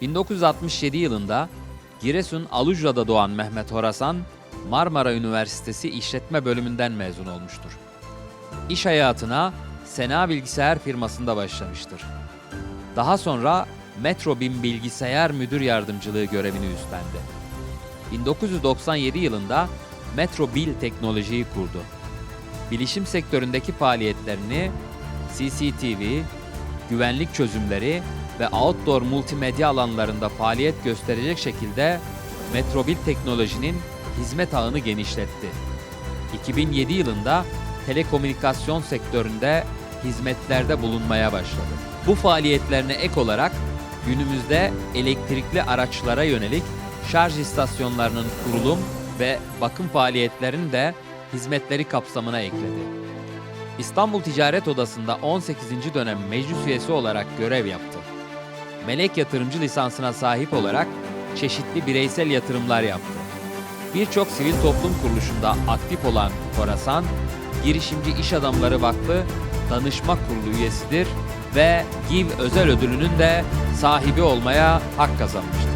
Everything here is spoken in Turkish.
1967 yılında Giresun Alucra'da doğan Mehmet Horasan, Marmara Üniversitesi İşletme Bölümünden mezun olmuştur. İş hayatına Sena Bilgisayar firmasında başlamıştır. Daha sonra Metrobim Bilgisayar Müdür Yardımcılığı görevini üstlendi. 1997 yılında Metrobil Teknolojiyi kurdu. Bilişim sektöründeki faaliyetlerini CCTV, güvenlik çözümleri ve outdoor multimedya alanlarında faaliyet gösterecek şekilde Metrobil Teknoloji'nin hizmet ağını genişletti. 2007 yılında telekomünikasyon sektöründe hizmetlerde bulunmaya başladı. Bu faaliyetlerine ek olarak günümüzde elektrikli araçlara yönelik şarj istasyonlarının kurulum ve bakım faaliyetlerini de hizmetleri kapsamına ekledi. İstanbul Ticaret Odası'nda 18. dönem meclis üyesi olarak görev yaptı. Melek yatırımcı lisansına sahip olarak çeşitli bireysel yatırımlar yaptı. Birçok sivil toplum kuruluşunda aktif olan Korasan, Girişimci İş Adamları Vakfı Danışma Kurulu üyesidir ve GIV özel ödülünün de sahibi olmaya hak kazanmıştır.